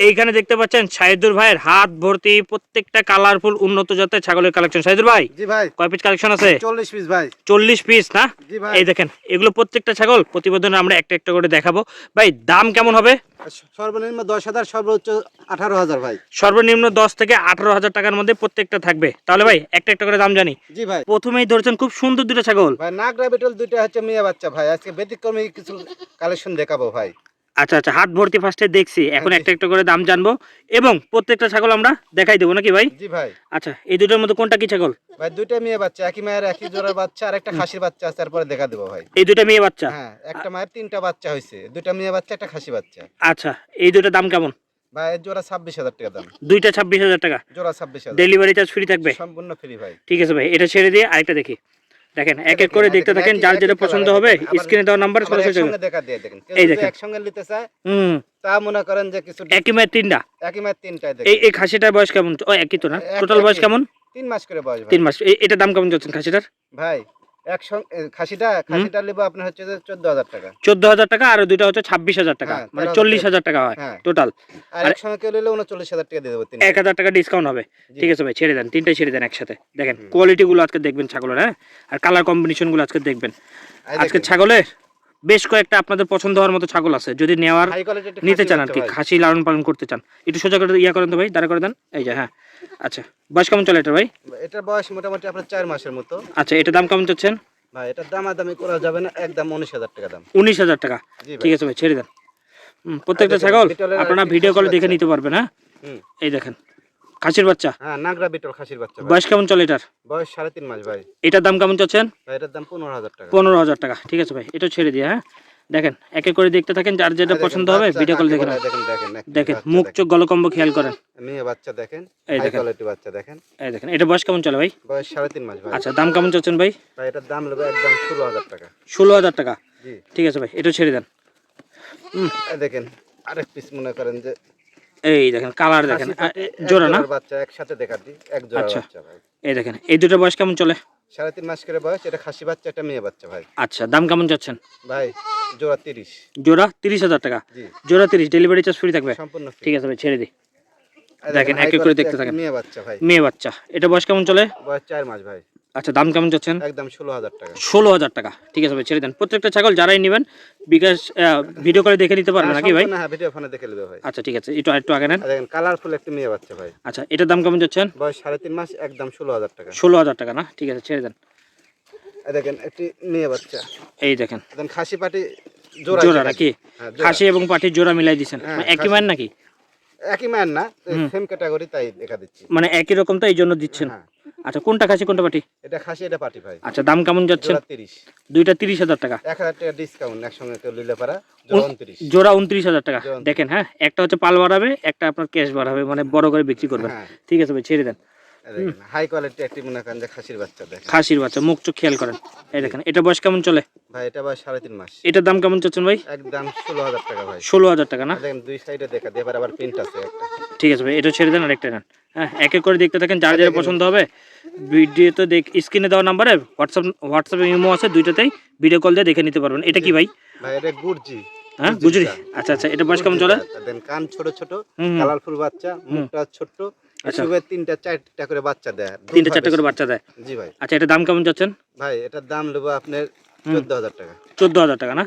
এইখানে দেখতে পাচ্ছেন শাহিদুর ভাইয়ের হাত ভর্তি প্রত্যেকটা কালারফুল উন্নত জাতের ছাগলের কালেকশন। শাহিদুর ভাই জি ভাই। কয় পিস কালেকশন আছে? চল্লিশ পিস ভাই। চল্লিশ পিস না? এই দেখেন এগুলো প্রত্যেকটা ছাগল প্রতিবেদনে আমরা একটা একটা করে দেখাবো। ভাই দাম কেমন হবে? সর্বনিম্ন দশ হাজার সর্বোচ্চ আঠারো হাজার ভাই। সর্বনিম্ন দশ থেকে আঠারো হাজার টাকার মধ্যে প্রত্যেকটা থাকবে। তাহলে ভাই একটা একটা করে দাম জানি। জি ভাই। প্রথমেই ধরেছেন খুব সুন্দর দুটো ছাগল। ভাই নাগরা বেটল দুইটা হচ্ছে মেয়ে বাচ্চা ভাই। আজকে ব্যতিক্রমী কিছু কালেকশন দেখাবো ভাই। আচ্ছা আচ্ছা হাত ভর্তি ফার্স্টে দেখছি। এখন একটা একটা করে দাম জানব। এবং প্রত্যেকটা ছাগল আমরা দেখাই দেবো নাকি ভাই? জি ভাই। আচ্ছা এই দুটোর মধ্যে কোনটা কি ছাগল? ভাই দুইটা মেয়ে বাচ্চা একই মায়ের একই জোড়ার বাচ্চা আর একটা খাসির বাচ্চা আছে তারপরে দেখা দেবো ভাই। এই দুটো মেয়ে বাচ্চা? হ্যাঁ একটা মায়ের তিনটা বাচ্চা হয়েছে দুইটা মেয়ে বাচ্চা একটা খাসি বাচ্চা। আচ্ছা এই দুটো দাম কেমন? ভাই জোড়া ছাব্বিশ হাজার টাকা দাম। দুইটা ছাব্বিশ হাজার টাকা? জোড়া ছাব্বিশ হাজার। ডেলিভারি চার্জ ফ্রি থাকবে? সম্পূর্ণ ফ্রি ভাই। ঠিক আছে ভাই এটা ছেড়ে দিয়ে আরেকটা দেখি। দেখেন এক এক করে দেখতে থাকেন যার যেটা পছন্দ হবে স্ক্রিনে দেওয়া নাম্বার সরাসরি দেখা দিয়ে দেখেন। এই দেখেন। একসঙ্গে নিতে চায় হুম। তা মনে করেন যে কিছু একই মায়ের তিনটা? একই মায়ের তিনটা এই দেখেন। এই এই খাসিটার বয়স কেমন? ও একই তো না? টোটাল বয়স কেমন? তিন মাস করে বয়স তিন মাস। এটা এটার দাম কেমন যাচ্ছে খাসিটার? ভাই খাসিটা খাসিটা নেব আপনার হচ্ছে চোদ্দ হাজার টাকা। চোদ্দ হাজার টাকা আর দুইটা হচ্ছে ছাব্বিশ হাজার টাকা। হ্যাঁ, মানে চল্লিশ হাজার টাকা হয় হ্যাঁ। টোটাল আর আর- একসঙ্গে কেউ নিলে উনচল্লিশ হাজার টাকা দিয়ে দেবো এক হাজার টাকা ডিসকাউন্ট হবে। ঠিক আছে ভাই ছেড়ে দেন তিনটাই ছেড়ে দেন একসাথে। দেখেন হুম। কোয়ালিটি গুলো আজকে দেখবেন ছাগলের হ্যাঁ? আর কালার কম্বিনেশনগুলো আজকে দেখবেন। আজকে ছাগলের বেশ কয়েকটা আপনাদের পছন্দ হওয়ার মতো ছাগল আছে যদি নেওয়ার নিতে চান আর কি খাসি লালন পালন করতে চান। একটু সোজা করে ইয়া করেন তো ভাই দাঁড়া করে দেন। এই যে হ্যাঁ। আচ্ছা বয়স কেমন চলে এটা ভাই? এটার বয়স মোটামুটি আপনার চার মাসের মতো। আচ্ছা এটা দাম কেমন চাচ্ছেন? ভাই এটার দামাদামি করা যাবে না একদম উনিশ হাজার টাকা দাম। উনিশ হাজার টাকা। ঠিক আছে ভাই ছেড়ে দেন। প্রত্যেকটা ছাগল আপনারা ভিডিও কলে দেখে নিতে পারবেন হ্যাঁ? এই দেখেন। খাসির বাচ্চা? হ্যাঁ নাগরা বিটল খাসির বাচ্চা বয়স কেমন চলে এটার? বয়স সাড়ে তিন মাস ভাই। এটার দাম কেমন চাচ্ছেন? ভাই এটার দাম পনেরো হাজার টাকা। পনেরো হাজার টাকা। ঠিক আছে ভাই এটা ছেড়ে দিয়ে হ্যাঁ? দেখেন একে করে দেখতে থাকেন যার যেটা পছন্দ হবে ভিডিও কল দেখে দেখেন দেখেন দেখেন মুখ। চোখ গলকম্ব খেয়াল করেন। মেয়ে বাচ্চা দেখেন এই দেখেন। কোয়ালিটি বাচ্চা দেখেন। এই দেখেন এটা বয়স কেমন চলে ভাই? বয়স সাড়ে তিন মাস ভাই। আচ্ছা দাম কেমন চাচ্ছেন ভাই? ভাই এটার দাম নেবে একদম ষোলো হাজার টাকা। ষোলো হাজার টাকা। জি। ঠিক আছে ভাই এটা ছেড়ে দেন। এই দেখেন আরেক পিস মনে করেন যে এই দেখেন কালার দেখেন জোড়া না? বাচ্চা একসাথে দেখা দিই এক জোড়া আচ্ছা। বাচ্চা ভাই। এই দেখেন এই দুটো বয়স কেমন চলে? সাড়ে তিন মাস করে বয়স এটা খাসি বাচ্চা এটা মেয়ে বাচ্চা ভাই। আচ্ছা দাম কেমন যাচ্ছেন? ভাই জোড়া তিরিশ। জোড়া তিরিশ হাজার টাকা? জোড়া তিরিশ ডেলিভারি চার্জ ফ্রি থাকবে? সম্পূর্ণ ঠিক আছে ভাই ছেড়ে দিই। দেখেন, এক এক করে দেখতে একটা থাকেন। মেয়ে বাচ্চা ভাই। মেয়ে বাচ্চা এটা বয়স কেমন চলে? বয়স চার মাস ভাই। আচ্ছা দাম কেমন যাচ্ছেন একদম ষোলো হাজার টাকা। ষোলো হাজার টাকা। ঠিক আছে ভাই ছেড়ে দেন। প্রত্যেকটা ছাগল যারাই নেবেন বিকাশ ভিডিও করে দেখে নিতে পারবেন নাকি ভাই? হ্যাঁ ভিডিও ফোনে দেখে নেবে ভাই। আচ্ছা ঠিক আছে একটু একটু আগে নেন। দেখেন কালারফুল একটা মেয়ে বাচ্চা ভাই। আচ্ছা এটার দাম কেমন যাচ্ছেন বয়স সাড়ে তিন মাস একদম ষোলো হাজার টাকা। ষোলো হাজার টাকা না? ঠিক আছে ছেড়ে দেন। দেখেন একটি মেয়ে বাচ্চা। এই দেখেন। দেখেন খাসি পাটি জোড়া জোড়া নাকি? হ্যাঁ, খাসি এবং পাটির জোড়া মিলাই দিচ্ছেন হ্যাঁ, মানে একই। মান নাকি? একই মান না সেম ক্যাটাগরি তাই দেখা দিচ্ছি। মানে একই রকম তো এই জন্য দিচ্ছেন। হ্যাঁ। আচ্ছা কোনটা খাসি কোনটা পাটি? এটা খাসি এটা পাটি ভাই। আচ্ছা দাম কেমন যাচ্ছেন জোড়া তিরিশ। দুইটা তিরিশ হাজার টাকা। এক হাজার টাকা ডিসকাউন্ট একসঙ্গে তো লিলে পারা জোড়া উনত্রিশ। জোড়া উনত্রিশ হাজার টাকা। দেখেন হ্যাঁ একটা হচ্ছে পাল বাড়াবে একটা আপনার ক্যাশ বাড়াবে মানে বড় করে বিক্রি করবেন হ্যাঁ। ঠিক আছে ভাই ছেড়ে দেন। হাই কোয়ালিটি একটি মনে করেন যে খাসির বাচ্চা দেখেন। খাসির বাচ্চা মুখ চোখ খেয়াল করেন। এই দেখেন এটা বয়স কেমন চলে? ভাই এটা বয়স সাড়ে তিন মাস। এটার দাম কেমন চাচ্ছেন ভাই? একদম ষোলো হাজার টাকা ভাই। ষোলো হাজার টাকা না? দেখেন দুই সাইডে দেখা দিয়ে আবার প্রিন্ট আছে একটা। ঠিক আছে ভাই এটা ছেড়ে দেন আরেকটা নেন। হ্যাঁ এক এক করে দেখতে থাকেন যার যার পছন্দ হবে। ভিডিওতে দেখ স্ক্রিনে দেওয়া নাম্বারে হোয়াটসঅ্যাপ হোয়াটসঅ্যাপে ইমো আছে দুইটাতেই ভিডিও কল দিয়ে দেখে নিতে পারবেন। এটা কি ভাই? ভাই এটা গুড়জি হ্যাঁ গুজরি আচ্ছা আচ্ছা এটা বয়স কেমন চলে? দেন কান ছোট ছোট। কালারফুল বাচ্চা মুখটা ছোট্ট। আচ্ছা। তিনটা চারটা করে বাচ্চা দেয় দুধ তিনটে করে বাচ্চা দেয়? জি ভাই। আচ্ছা এটা দাম কেমন যাচ্ছেন ভাই এটার দাম নেব আপনার চোদ্দ হাজার টাকা। চোদ্দ হাজার টাকা না?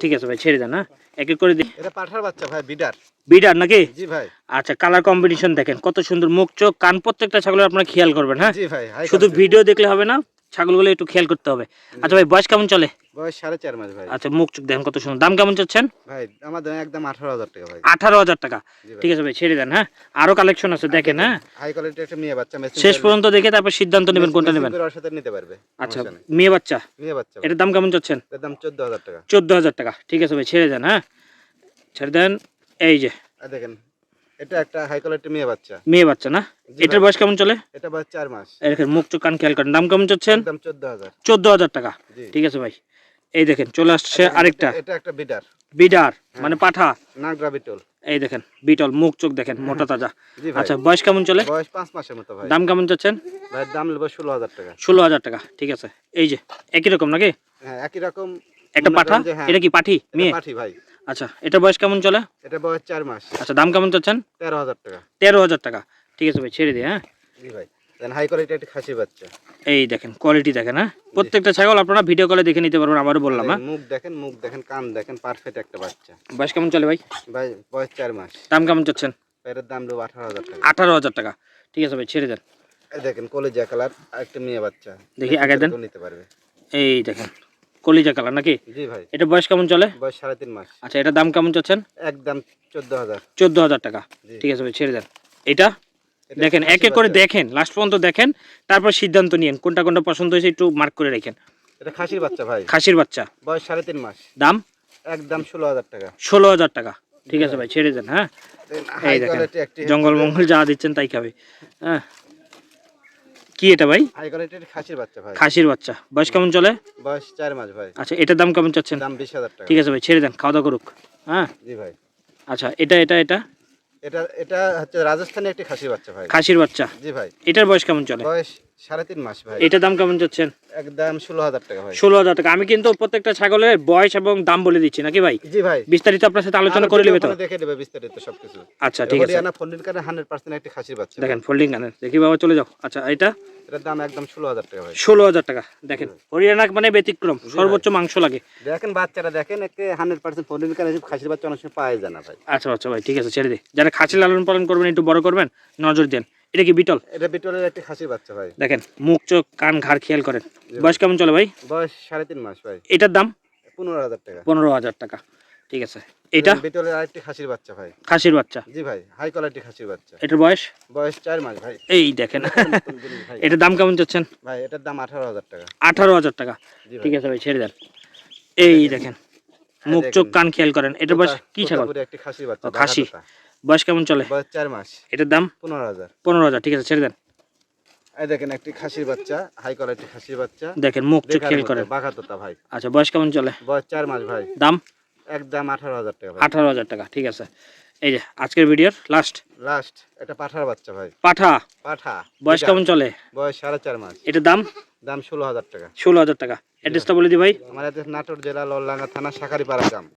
ঠিক আছে ভাই ছেড়ে দেন হ্যাঁ এক এক করে দিই এটা পাঠার বাচ্চা ভাই বিডার। বিডার নাকি? জি ভাই। আচ্ছা কালার কম্বিনেশন দেখেন কত সুন্দর মুখ চোখ কান প্রত্যেকটা ছাগলের আপনারা খেয়াল করবেন হ্যাঁ? জি ভাই শুধু ভিডিও দেখলে হবে না ছাগলগুলো একটু খেয়াল করতে হবে। আচ্ছা ভাই বয়স কেমন চলে? বয়স সাড়ে চার মাস ভাই। আচ্ছা মুখ চোখ দেখেন কত সুন্দর। দাম কেমন চাচ্ছেন? ভাই আমাদের একদম আঠারো হাজার টাকা ভাই। আঠারো হাজার টাকা। ঠিক আছে ভাই ছেড়ে দেন হ্যাঁ? আরও কালেকশন আছে দেখেন হ্যাঁ? হাই কোয়ালিটি একটা মেয়ে বাচ্চা শেষ পর্যন্ত দেখে তারপর সিদ্ধান্ত নেবেন কোনটা নেবেন? ওর সাথে নিতে পারবে আচ্ছা মেয়ে বাচ্চা? মেয়ে বাচ্চা এটার দাম কেমন চাচ্ছেন? দাম চোদ্দ হাজার টাকা। চোদ্দ হাজার টাকা। ঠিক আছে ভাই ছেড়ে দেন হ্যাঁ? ছেড়ে দেন এই যে। দেখেন এটা একটা হাই কোয়ালিটি মেয়ে বাচ্চা। মেয়ে বাচ্চা না? এটার বয়স কেমন চলে? এটা বয়স চার মাস। মুখ চোখ কান খেয়াল করেন দাম কেমন চাচ্ছেন? চোদ্দ হাজার। চোদ্দ হাজার টাকা। ঠিক আছে ভাই। এই দেখেন চলে আসছে আরেকটা। এটা একটা বিডার বিডার মানে পাঠা। নাগরা বিটল। এই দেখেন বিটল মুখ চোখ দেখেন মোটা তাজা। আচ্ছা বয়স কেমন চলে? বয়স পাঁচ মাসের মতো ভাই। দাম কেমন চাচ্ছেন? ভাই দাম নেব ষোলো হাজার টাকা। ষোলো হাজার টাকা ঠিক আছে। এই যে একই রকম নাকি? হ্যাঁ একই রকম। একটা পাঠা? হ্যাঁ, এটা কি পাঠি মেয়ে? পাঠি ভাই। আচ্ছা এটা বয়স কেমন চলে? এটা বয়স চার মাস। আচ্ছা দাম কেমন চাচ্ছেন? তেরো হাজার টাকা। তেরো হাজার টাকা ঠিক আছে ভাই ছেড়ে দিই হ্যাঁ। জি ভাই। হাই কোয়ালিটি একটা খাসি বাচ্চা। এই দেখেন কোয়ালিটি দেখেন হ্যাঁ? প্রত্যেকটা ছাগল আপনারা ভিডিও কলে দেখে নিতে পারবেন আবারও বললাম হ্যাঁ? মুখ দেখেন মুখ দেখেন কান দেখেন পারফেক্ট একটা বাচ্চা। বয়স কেমন চলে ভাই? ভাই বয়স চার মাস। দাম কেমন চাচ্ছেন? এটার দাম দেবো আঠারো হাজার টাকা। আঠারো হাজার টাকা। ঠিক আছে ভাই ছেড়ে দেন। দেখেন কলেজা কালার একটা মেয়ে বাচ্চা। দেখি আগে দেন। নিতে পারবে। এই দেখেন কলিজা কালার নাকি? জি ভাই। এটা বয়স কেমন চলে? বয়স সাড়ে তিন মাস। আচ্ছা এটা দাম কেমন চাচ্ছেন? একদম চোদ্দ হাজার। চোদ্দ হাজার টাকা। ঠিক আছে ভাই ছেড়ে দেন। এটা? দেখেন এক এক করে দেখেন লাস্ট পর্যন্ত দেখেন তারপর সিদ্ধান্ত নিয়েন কোনটা কোনটা পছন্দ হয়েছে একটু মার্ক করে রাখেন। এটা খাসির বাচ্চা ভাই। খাসির বাচ্চা। বয়স সাড়ে তিন মাস। দাম? একদম ষোলো হাজার টাকা। ষোলো হাজার টাকা। ঠিক আছে ভাই ছেড়ে দেন হ্যাঁ? এই দেখেন জঙ্গল মঙ্গল যা দিচ্ছেন তাই খাবে। হ্যাঁ? কি এটা ভাই? খাসির বাচ্চা ভাই। খাসির বাচ্চা। বয়স কেমন চলে? বয়স চার মাস ভাই। আচ্ছা এটার দাম কেমন চাচ্ছেন? দাম বিশ হাজার টাকা। ঠিক আছে ভাই ছেড়ে দেন খাওয়া দাওয়া করুক। হ্যাঁ? জি ভাই। আচ্ছা এটা এটা এটা? এটা এটা হচ্ছে রাজস্থানের একটি খাসির বাচ্চা ভাই। খাসির বাচ্চা? জি ভাই। এটার বয়স কেমন চলে? বয়স সাড়ে তিন মাস ভাই। এটার দাম কেমন চাচ্ছেন একদম ষোলো হাজার টাকা ভাই। ষোলো হাজার টাকা। আমি কিন্তু প্রত্যেকটা ছাগলের বয়স এবং দাম বলে দিচ্ছি নাকি ভাই? জি ভাই। বিস্তারিত আপনার সাথে আলোচনা করে নেবে তো? দেখে দেবে বিস্তারিত সবকিছু। আচ্ছা ঠিক আছে। হরিয়ানা ফন্ডিন কার্ডে হান্ড্রেড পার্সেন্ট একটি খাসির বাচ্চা। দেখেন ফোল্ডিং গানের দেখি বাবা চলে যাও। আচ্ছা এটা? এটার দাম একদম ষোলো হাজার টাকা ভাই। ষোলো হাজার টাকা। দেখেন হরিয়ানা মানে ব্যতিক্রম। সর্বোচ্চ মাংস লাগে। দেখেন বাচ্চারা দেখেন একে হান্ড্রেড পার্সেন্ট খাসির বাচ্চা অনেক সময় পাওয়া যায় না ভাই। আচ্ছা আচ্ছা ভাই ঠিক আছে ছেড়ে দে। যারা খাসি লালন পালন করবেন একটু বড় করবেন নজর দেন। এটা কি বিটল? এটা বিটলের একটি খাসির বাচ্চা ভাই। দেখেন মুখ চোখ কান ঘাড় খেয়াল করেন। বয়স কেমন চলে ভাই? বয়স সাড়ে তিন মাস ভাই। এটার দাম? পনেরো হাজার টাকা। পনেরো হাজার টাকা। ঠিক আছে। এটা? বিটলের আরেকটি খাসির বাচ্চা ভাই। খাসির বাচ্চা। জি ভাই হাই কোয়ালিটি খাসির বাচ্চা। এটার বয়স? বয়স চার মাস ভাই। এই দেখেন। এটার দাম কেমন চাচ্ছেন? ভাই এটার দাম আঠারো হাজার টাকা। আঠারো হাজার টাকা। ঠিক আছে ভাই ছেড়ে দেন। এই দেখেন। মুখ চোখ কান খেয়াল করেন। এটার বয়স কি ছাগল? তোতাপুরি একটি খাসির বাচ্চা ও, খাসি। বয়স কেমন চলে? বয়স চার মাস। এটার দাম? পনেরো হাজার। পনেরো হাজার ঠিক আছে ছেড়ে দেন। এই দেখেন একটি খাসির বাচ্চা হাই কোয়ালিটি খাসির বাচ্চা। দেখেন মুখ চোখ দেখার খেয়াল মতো, করেন। বাঘা ভাই। আচ্ছা বয়স কেমন চলে? বয়স চার মাস ভাই। দাম? একদম আঠারো হাজার টাকা আঠারো হাজার টাকা ঠিক আছে। এই যে আজকের ভিডিওর লাস্ট লাস্ট এটা পাঠার বাচ্চা ভাই। পাঠা? পাঠা বয়স কেমন চলে? বয়স সাড়ে চার মাস। এটার দাম? দাম ষোলো হাজার টাকা। ষোলো হাজার টাকা। অ্যাড্রেসটা বলে দি ভাই। আমার নাটোর জেলা লল্লাঙ্গা থানা শাখারিপাড়া গ্রাম।